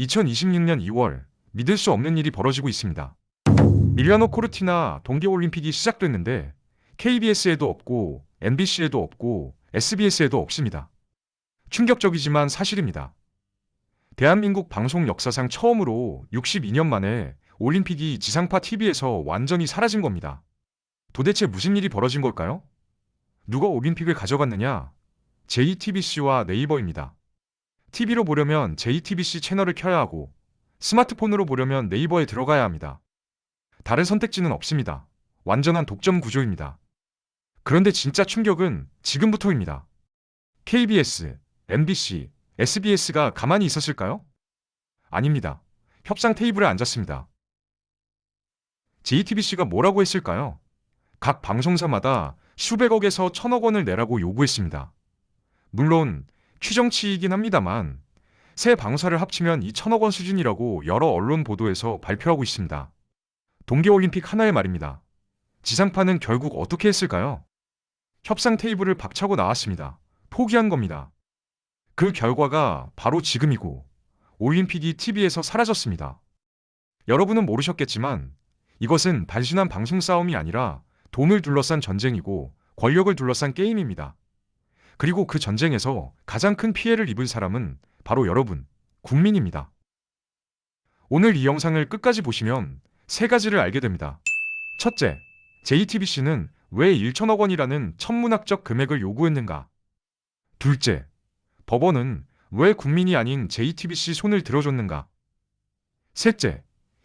2026년 2월 믿을 수 없는 일이 벌어지고 있습니다. 밀라노 코르티나 동계올림픽이 시작됐는데 KBS에도 없고 MBC에도 없고 SBS에도 없습니다. 충격적이지만 사실입니다. 대한민국 방송 역사상 처음으로 62년 만에 올림픽이 지상파 TV에서 완전히 사라진 겁니다. 도대체 무슨 일이 벌어진 걸까요? 누가 올림픽을 가져갔느냐? JTBC와 네이버입니다. TV로 보려면 JTBC 채널을 켜야 하고 스마트폰으로 보려면 네이버에 들어가야 합니다. 다른 선택지는 없습니다. 완전한 독점 구조입니다. 그런데 진짜 충격은 지금부터입니다. KBS, MBC, SBS가 가만히 있었을까요? 아닙니다. 협상 테이블에 앉았습니다. JTBC가 뭐라고 했을까요? 각 방송사마다 수백억에서 천억 원을 내라고 요구했습니다. 물론 추정치이긴 합니다만 새 방사를 합치면 이 천억 원 수준이라고 여러 언론 보도에서 발표하고 있습니다. 동계올림픽 하나의 말입니다. 지상파는 결국 어떻게 했을까요? 협상 테이블을 박차고 나왔습니다. 포기한 겁니다. 그 결과가 바로 지금이고 올림픽이 TV에서 사라졌습니다. 여러분은 모르셨겠지만 이것은 단순한 방송 싸움이 아니라 돈을 둘러싼 전쟁이고 권력을 둘러싼 게임입니다. 그리고 그 전쟁에서 가장 큰 피해를 입은 사람은 바로 여러분, 국민입니다. 오늘 이 영상을 끝까지 보시면 세 가지를 알게 됩니다. 첫째, JTBC는 왜 1천억 원이라는 천문학적 금액을 요구했는가? 둘째, 법원은 왜 국민이 아닌 JTBC 손을 들어줬는가? 셋째,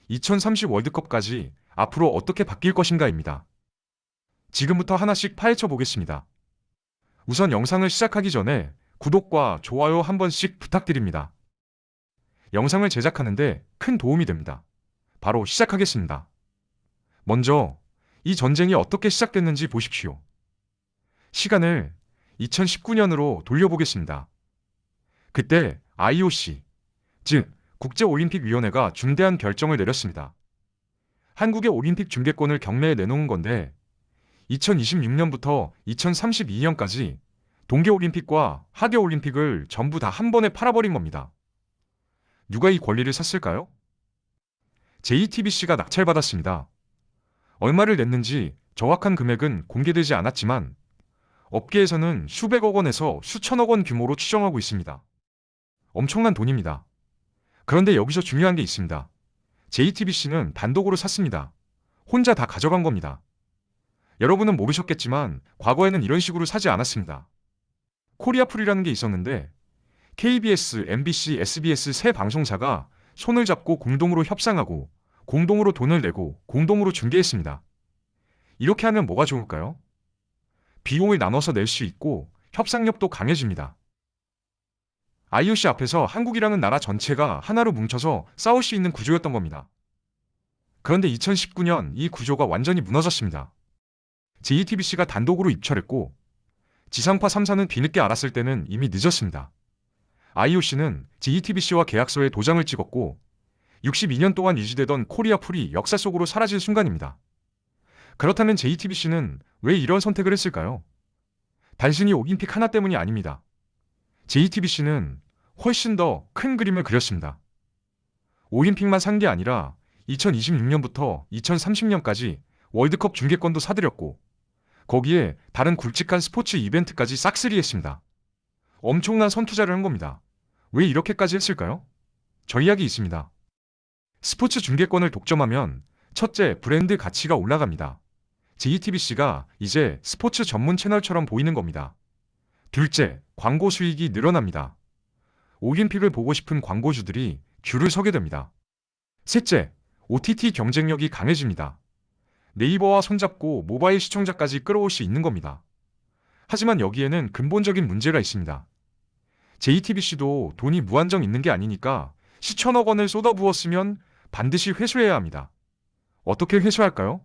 2030 월드컵까지 앞으로 어떻게 바뀔 것인가입니다. 지금부터 하나씩 파헤쳐 보겠습니다. 우선 영상을 시작하기 전에 구독과 좋아요 한 번씩 부탁드립니다. 영상을 제작하는데 큰 도움이 됩니다. 바로 시작하겠습니다. 먼저 이 전쟁이 어떻게 시작됐는지 보십시오. 시간을 2019년으로 돌려보겠습니다. 그때 IOC, 즉 국제올림픽위원회가 중대한 결정을 내렸습니다. 한국의 올림픽 중계권을 경매에 내놓은 건데 2026년부터 2032년까지 동계올림픽과 하계올림픽을 전부 다 한 번에 팔아버린 겁니다. 누가 이 권리를 샀을까요? JTBC가 낙찰받았습니다. 얼마를 냈는지 정확한 금액은 공개되지 않았지만 업계에서는 수백억 원에서 수천억 원 규모로 추정하고 있습니다. 엄청난 돈입니다. 그런데 여기서 중요한 게 있습니다. JTBC는 단독으로 샀습니다. 혼자 다 가져간 겁니다. 여러분은 모르셨겠지만 과거에는 이런 식으로 사지 않았습니다. 코리아풀이라는 게 있었는데 KBS, MBC, SBS 세 방송사가 손을 잡고 공동으로 협상하고 공동으로 돈을 내고 공동으로 중계했습니다. 이렇게 하면 뭐가 좋을까요? 비용을 나눠서 낼 수 있고 협상력도 강해집니다. IOC 앞에서 한국이라는 나라 전체가 하나로 뭉쳐서 싸울 수 있는 구조였던 겁니다. 그런데 2019년 이 구조가 완전히 무너졌습니다. JTBC가 단독으로 입찰했고 지상파 3사는 뒤늦게 알았을 때는 이미 늦었습니다. IOC는 JTBC와 계약서에 도장을 찍었고 62년 동안 유지되던 코리아 풀이 역사 속으로 사라질 순간입니다. 그렇다면 JTBC는 왜 이런 선택을 했을까요? 단순히 올림픽 하나 때문이 아닙니다. JTBC는 훨씬 더 큰 그림을 그렸습니다. 올림픽만 산 게 아니라 2026년부터 2030년까지 월드컵 중계권도 사들였고 거기에 다른 굵직한 스포츠 이벤트까지 싹쓸이 했습니다. 엄청난 선투자를 한 겁니다. 왜 이렇게까지 했을까요? 전략이 있습니다. 스포츠 중계권을 독점하면 첫째 브랜드 가치가 올라갑니다. JTBC가 이제 스포츠 전문 채널처럼 보이는 겁니다. 둘째, 광고 수익이 늘어납니다. 올림픽을 보고 싶은 광고주들이 줄을 서게 됩니다. 셋째, OTT 경쟁력이 강해집니다. 네이버와 손잡고 모바일 시청자까지 끌어올 수 있는 겁니다. 하지만 여기에는 근본적인 문제가 있습니다. JTBC도 돈이 무한정 있는 게 아니니까 시천억 원을 쏟아부었으면 반드시 회수해야 합니다. 어떻게 회수할까요?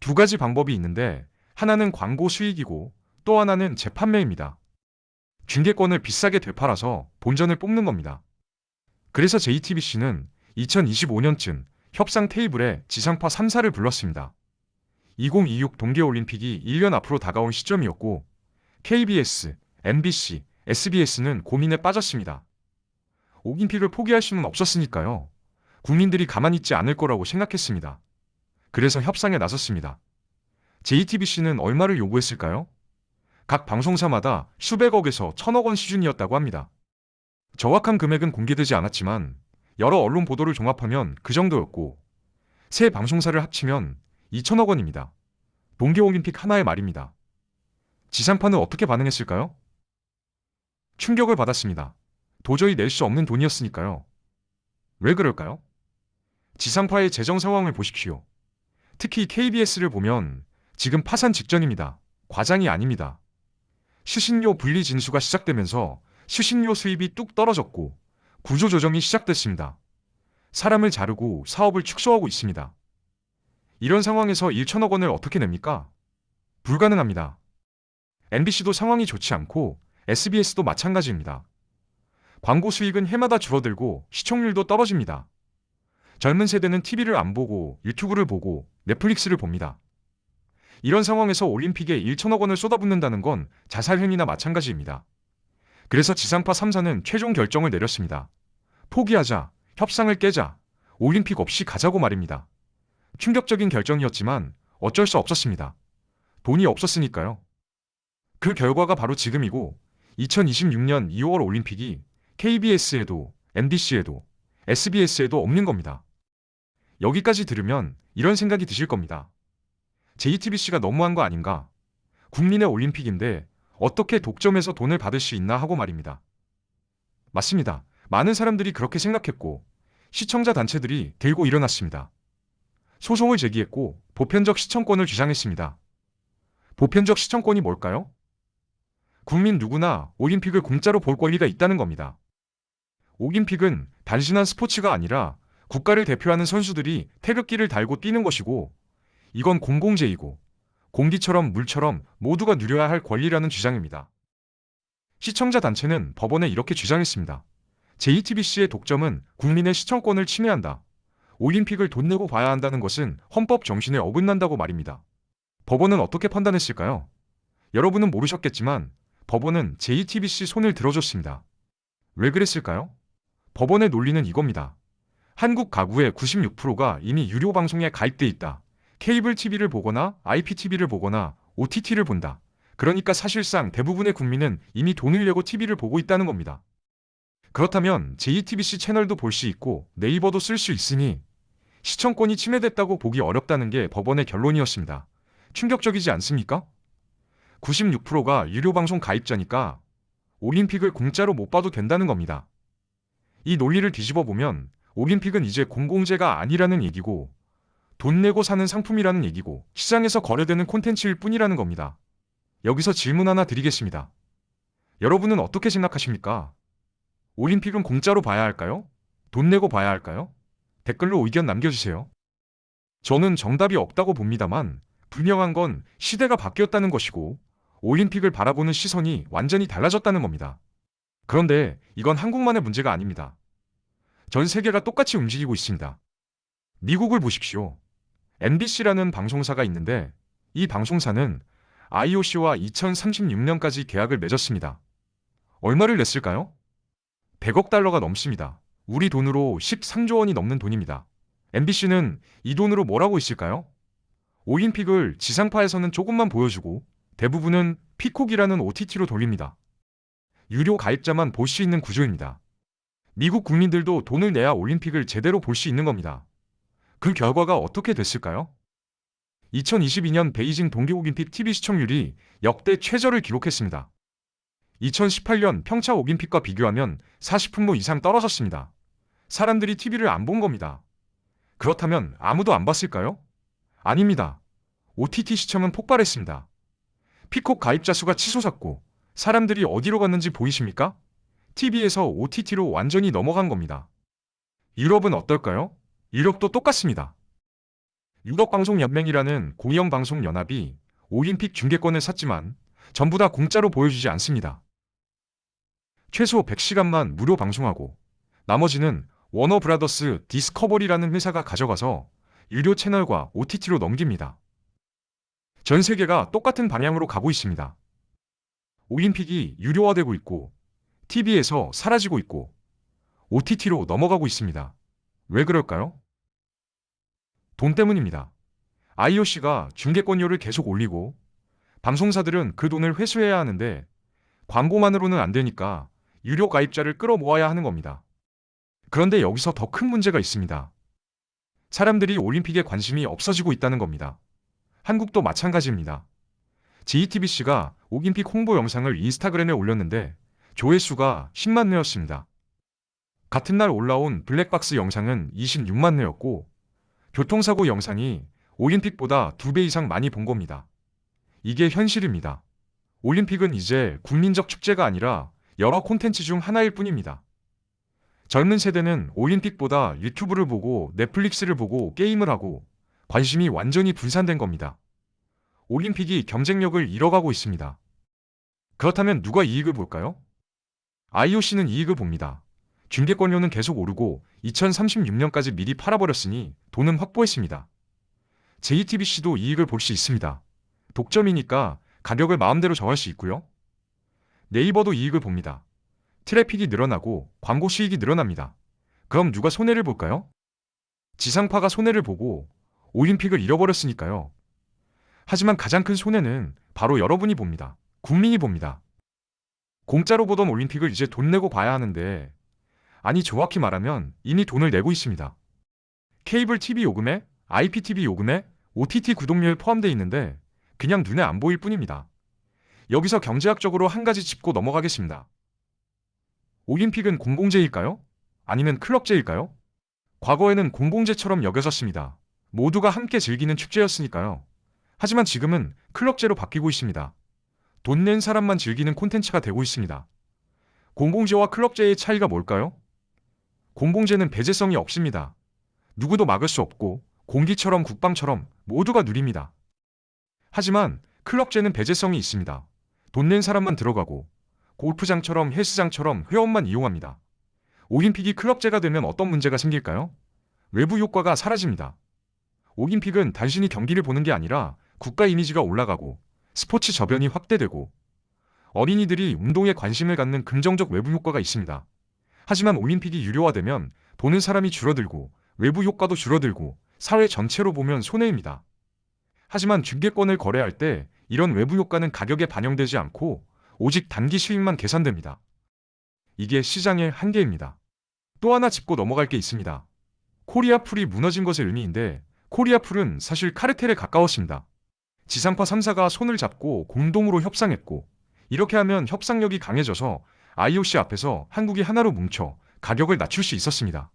두 가지 방법이 있는데 하나는 광고 수익이고 또 하나는 재판매입니다. 중계권을 비싸게 되팔아서 본전을 뽑는 겁니다. 그래서 JTBC는 2025년쯤 협상 테이블에 지상파 3사를 불렀습니다. 2026 동계올림픽이 1년 앞으로 다가온 시점이었고 KBS, MBC, SBS는 고민에 빠졌습니다. 올림픽을 포기할 수는 없었으니까요. 국민들이 가만히 있지 않을 거라고 생각했습니다. 그래서 협상에 나섰습니다. JTBC는 얼마를 요구했을까요? 각 방송사마다 수백억에서 천억 원 수준이었다고 합니다. 정확한 금액은 공개되지 않았지만 여러 언론 보도를 종합하면 그 정도였고 세 방송사를 합치면 2천억 원입니다. 동계올림픽 하나의 말입니다. 지상파는 어떻게 반응했을까요? 충격을 받았습니다. 도저히 낼 수 없는 돈이었으니까요. 왜 그럴까요? 지상파의 재정 상황을 보십시오. 특히 KBS를 보면 지금 파산 직전입니다. 과장이 아닙니다. 수신료 분리 진수가 시작되면서 수신료 수입이 뚝 떨어졌고 구조조정이 시작됐습니다. 사람을 자르고 사업을 축소하고 있습니다. 이런 상황에서 1천억 원을 어떻게 냅니까? 불가능합니다. MBC도 상황이 좋지 않고 SBS도 마찬가지입니다. 광고 수익은 해마다 줄어들고 시청률도 떨어집니다. 젊은 세대는 TV를 안 보고 유튜브를 보고 넷플릭스를 봅니다. 이런 상황에서 올림픽에 1천억 원을 쏟아붓는다는 건 자살행위나 마찬가지입니다. 그래서 지상파 3사는 최종 결정을 내렸습니다. 포기하자, 협상을 깨자, 올림픽 없이 가자고 말입니다. 충격적인 결정이었지만 어쩔 수 없었습니다. 돈이 없었으니까요. 그 결과가 바로 지금이고 2026년 2월 올림픽이 KBS에도 MBC에도 SBS에도 없는 겁니다. 여기까지 들으면 이런 생각이 드실 겁니다. JTBC가 너무한 거 아닌가? 국민의 올림픽인데 어떻게 독점해서 돈을 받을 수 있나 하고 말입니다. 맞습니다. 많은 사람들이 그렇게 생각했고 시청자 단체들이 들고 일어났습니다. 소송을 제기했고 보편적 시청권을 주장했습니다. 보편적 시청권이 뭘까요? 국민 누구나 올림픽을 공짜로 볼 권리가 있다는 겁니다. 올림픽은 단순한 스포츠가 아니라 국가를 대표하는 선수들이 태극기를 달고 뛰는 것이고 이건 공공재이고 공기처럼 물처럼 모두가 누려야 할 권리라는 주장입니다. 시청자 단체는 법원에 이렇게 주장했습니다. JTBC의 독점은 국민의 시청권을 침해한다. 올림픽을 돈 내고 봐야 한다는 것은 헌법 정신에 어긋난다고 말입니다. 법원은 어떻게 판단했을까요? 여러분은 모르셨겠지만 법원은 JTBC 손을 들어줬습니다. 왜 그랬을까요? 법원의 논리는 이겁니다. 한국 가구의 96%가 이미 유료 방송에 가입돼 있다. 케이블 TV를 보거나 IPTV를 보거나 OTT를 본다. 그러니까 사실상 대부분의 국민은 이미 돈을 내고 TV를 보고 있다는 겁니다. 그렇다면 JTBC 채널도 볼 수 있고 네이버도 쓸 수 있으니 시청권이 침해됐다고 보기 어렵다는 게 법원의 결론이었습니다. 충격적이지 않습니까? 96%가 유료 방송 가입자니까 올림픽을 공짜로 못 봐도 된다는 겁니다. 이 논리를 뒤집어 보면 올림픽은 이제 공공재가 아니라는 얘기고 돈 내고 사는 상품이라는 얘기고 시장에서 거래되는 콘텐츠일 뿐이라는 겁니다. 여기서 질문 하나 드리겠습니다. 여러분은 어떻게 생각하십니까? 올림픽은 공짜로 봐야 할까요? 돈 내고 봐야 할까요? 댓글로 의견 남겨주세요. 저는 정답이 없다고 봅니다만 분명한 건 시대가 바뀌었다는 것이고 올림픽을 바라보는 시선이 완전히 달라졌다는 겁니다. 그런데 이건 한국만의 문제가 아닙니다. 전 세계가 똑같이 움직이고 있습니다. 미국을 보십시오. MBC라는 방송사가 있는데 이 방송사는 IOC와 2036년까지 계약을 맺었습니다. 얼마를 냈을까요? 100억 달러가 넘습니다. 우리 돈으로 13조 원이 넘는 돈입니다. MBC는 이 돈으로 뭘 하고 있을까요? 올림픽을 지상파에서는 조금만 보여주고 대부분은 피콕이라는 OTT로 돌립니다. 유료 가입자만 볼 수 있는 구조입니다. 미국 국민들도 돈을 내야 올림픽을 제대로 볼 수 있는 겁니다. 그 결과가 어떻게 됐을까요? 2022년 베이징 동계올림픽 TV 시청률이 역대 최저를 기록했습니다. 2018년 평창 올림픽과 비교하면 40분모 이상 떨어졌습니다. 사람들이 TV를 안 본 겁니다. 그렇다면 아무도 안 봤을까요? 아닙니다. OTT 시청은 폭발했습니다. 피콕 가입자 수가 치솟았고 사람들이 어디로 갔는지 보이십니까? TV에서 OTT로 완전히 넘어간 겁니다. 유럽은 어떨까요? 유럽도 똑같습니다. 유럽방송연맹이라는 공영방송연합이 올림픽 중계권을 샀지만 전부 다 공짜로 보여주지 않습니다. 최소 100시간만 무료 방송하고 나머지는 워너 브라더스 디스커버리라는 회사가 가져가서 유료 채널과 OTT로 넘깁니다. 전 세계가 똑같은 방향으로 가고 있습니다. 올림픽이 유료화되고 있고 TV에서 사라지고 있고 OTT로 넘어가고 있습니다. 왜 그럴까요? 돈 때문입니다. IOC가 중계권료를 계속 올리고 방송사들은 그 돈을 회수해야 하는데 광고만으로는 안 되니까 유료 가입자를 끌어모아야 하는 겁니다. 그런데 여기서 더 큰 문제가 있습니다. 사람들이 올림픽에 관심이 없어지고 있다는 겁니다. 한국도 마찬가지입니다. JTBC가 올림픽 홍보 영상을 인스타그램에 올렸는데 조회수가 10만 회였습니다. 같은 날 올라온 블랙박스 영상은 26만 회였고 교통사고 영상이 올림픽보다 2배 이상 많이 본 겁니다. 이게 현실입니다. 올림픽은 이제 국민적 축제가 아니라 여러 콘텐츠 중 하나일 뿐입니다. 젊은 세대는 올림픽보다 유튜브를 보고 넷플릭스를 보고 게임을 하고 관심이 완전히 분산된 겁니다. 올림픽이 경쟁력을 잃어가고 있습니다. 그렇다면 누가 이익을 볼까요? IOC는 이익을 봅니다. 중계권료는 계속 오르고 2036년까지 미리 팔아버렸으니 돈은 확보했습니다. JTBC도 이익을 볼 수 있습니다. 독점이니까 가격을 마음대로 정할 수 있고요. 네이버도 이익을 봅니다. 트래픽이 늘어나고 광고 수익이 늘어납니다. 그럼 누가 손해를 볼까요? 지상파가 손해를 보고 올림픽을 잃어버렸으니까요. 하지만 가장 큰 손해는 바로 여러분이 봅니다. 국민이 봅니다. 공짜로 보던 올림픽을 이제 돈 내고 봐야 하는데, 아니 정확히 말하면 이미 돈을 내고 있습니다. 케이블 TV 요금에, IPTV 요금에, OTT 구독료에 포함되어 있는데 그냥 눈에 안 보일 뿐입니다. 여기서 경제학적으로 한 가지 짚고 넘어가겠습니다. 올림픽은 공공재일까요? 아니면 클럽재일까요? 과거에는 공공재처럼 여겨졌습니다. 모두가 함께 즐기는 축제였으니까요. 하지만 지금은 클럽제로 바뀌고 있습니다. 돈 낸 사람만 즐기는 콘텐츠가 되고 있습니다. 공공재와 클럽제의 차이가 뭘까요? 공공재는 배제성이 없습니다. 누구도 막을 수 없고 공기처럼 국방처럼 모두가 누립니다. 하지만 클럽제는 배제성이 있습니다. 돈 낸 사람만 들어가고 골프장처럼 헬스장처럼 회원만 이용합니다. 올림픽이 클럽제가 되면 어떤 문제가 생길까요? 외부 효과가 사라집니다. 올림픽은 단순히 경기를 보는 게 아니라 국가 이미지가 올라가고 스포츠 저변이 확대되고 어린이들이 운동에 관심을 갖는 긍정적 외부 효과가 있습니다. 하지만 올림픽이 유료화되면 보는 사람이 줄어들고 외부 효과도 줄어들고 사회 전체로 보면 손해입니다. 하지만 중계권을 거래할 때 이런 외부 효과는 가격에 반영되지 않고 오직 단기 수익만 계산됩니다. 이게 시장의 한계입니다. 또 하나 짚고 넘어갈 게 있습니다. 코리아 풀이 무너진 것의 의미인데 코리아 풀은 사실 카르텔에 가까웠습니다. 지상파 3사가 손을 잡고 공동으로 협상했고 이렇게 하면 협상력이 강해져서 IOC 앞에서 한국이 하나로 뭉쳐 가격을 낮출 수 있었습니다.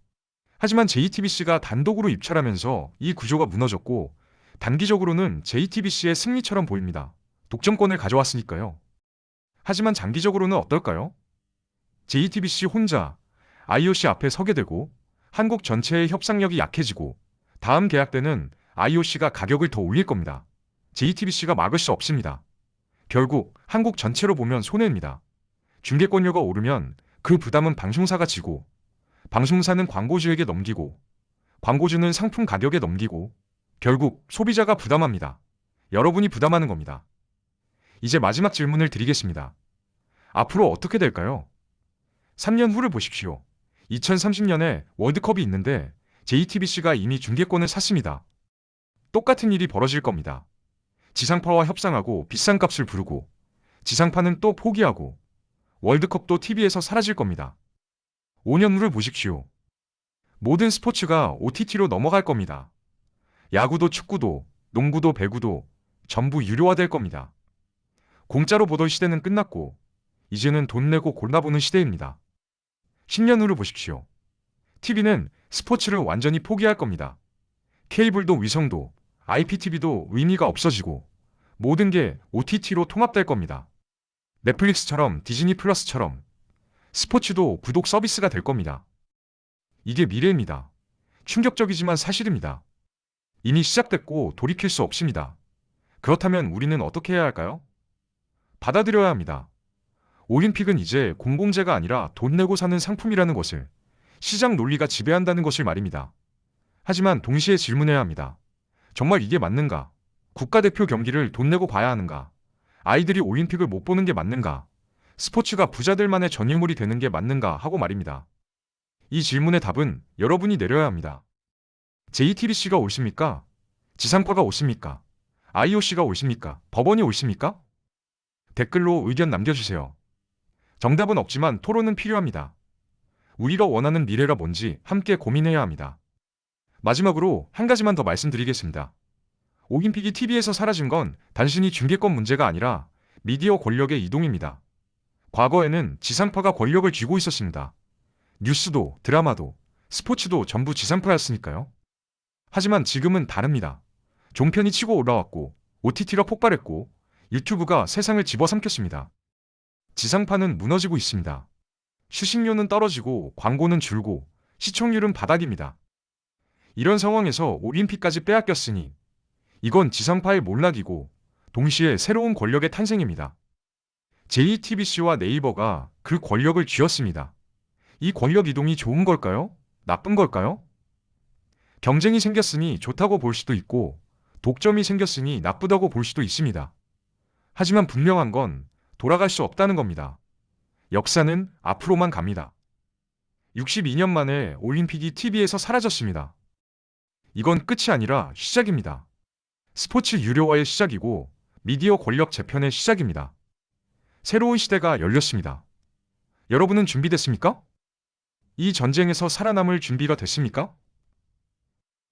하지만 JTBC가 단독으로 입찰하면서 이 구조가 무너졌고 단기적으로는 JTBC의 승리처럼 보입니다. 독점권을 가져왔으니까요. 하지만 장기적으로는 어떨까요? JTBC 혼자 IOC 앞에 서게 되고 한국 전체의 협상력이 약해지고 다음 계약 때는 IOC가 가격을 더 올릴 겁니다. JTBC가 막을 수 없습니다. 결국 한국 전체로 보면 손해입니다. 중개권료가 오르면 그 부담은 방송사가 지고 방송사는 광고주에게 넘기고 광고주는 상품 가격에 넘기고 결국 소비자가 부담합니다. 여러분이 부담하는 겁니다. 이제 마지막 질문을 드리겠습니다. 앞으로 어떻게 될까요? 3년 후를 보십시오. 2030년에 월드컵이 있는데 JTBC가 이미 중계권을 샀습니다. 똑같은 일이 벌어질 겁니다. 지상파와 협상하고 비싼 값을 부르고 지상파는 또 포기하고 월드컵도 TV에서 사라질 겁니다. 5년 후를 보십시오. 모든 스포츠가 OTT로 넘어갈 겁니다. 야구도 축구도 농구도 배구도 전부 유료화될 겁니다. 공짜로 보던 시대는 끝났고 이제는 돈 내고 골라보는 시대입니다. 10년 후를 보십시오. TV는 스포츠를 완전히 포기할 겁니다. 케이블도 위성도 IPTV도 의미가 없어지고 모든 게 OTT로 통합될 겁니다. 넷플릭스처럼 디즈니 플러스처럼 스포츠도 구독 서비스가 될 겁니다. 이게 미래입니다. 충격적이지만 사실입니다. 이미 시작됐고 돌이킬 수 없습니다. 그렇다면 우리는 어떻게 해야 할까요? 받아들여야 합니다. 올림픽은 이제 공공재가 아니라 돈 내고 사는 상품이라는 것을 시장 논리가 지배한다는 것을 말입니다. 하지만 동시에 질문해야 합니다. 정말 이게 맞는가? 국가대표 경기를 돈 내고 봐야 하는가? 아이들이 올림픽을 못 보는 게 맞는가? 스포츠가 부자들만의 전유물이 되는 게 맞는가? 하고 말입니다. 이 질문의 답은 여러분이 내려야 합니다. JTBC가 옳습니까? 지상파가 옳습니까? IOC가 옳습니까? 법원이 옳습니까? 댓글로 의견 남겨주세요. 정답은 없지만 토론은 필요합니다. 우리가 원하는 미래가 뭔지 함께 고민해야 합니다. 마지막으로 한 가지만 더 말씀드리겠습니다. 올림픽이 TV에서 사라진 건 단순히 중계권 문제가 아니라 미디어 권력의 이동입니다. 과거에는 지상파가 권력을 쥐고 있었습니다. 뉴스도 드라마도 스포츠도 전부 지상파였으니까요. 하지만 지금은 다릅니다. 종편이 치고 올라왔고 OTT가 폭발했고 유튜브가 세상을 집어삼켰습니다. 지상파는 무너지고 있습니다. 수신료는 떨어지고 광고는 줄고 시청률은 바닥입니다. 이런 상황에서 올림픽까지 빼앗겼으니 이건 지상파의 몰락이고 동시에 새로운 권력의 탄생입니다. JTBC와 네이버가 그 권력을 쥐었습니다. 이 권력 이동이 좋은 걸까요? 나쁜 걸까요? 경쟁이 생겼으니 좋다고 볼 수도 있고 독점이 생겼으니 나쁘다고 볼 수도 있습니다. 하지만 분명한 건 돌아갈 수 없다는 겁니다. 역사는 앞으로만 갑니다. 62년 만에 올림픽이 TV에서 사라졌습니다. 이건 끝이 아니라 시작입니다. 스포츠 유료화의 시작이고 미디어 권력 재편의 시작입니다. 새로운 시대가 열렸습니다. 여러분은 준비됐습니까? 이 전쟁에서 살아남을 준비가 됐습니까?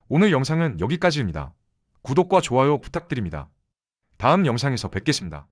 오늘 영상은 여기까지입니다. 구독과 좋아요 부탁드립니다. 다음 영상에서 뵙겠습니다.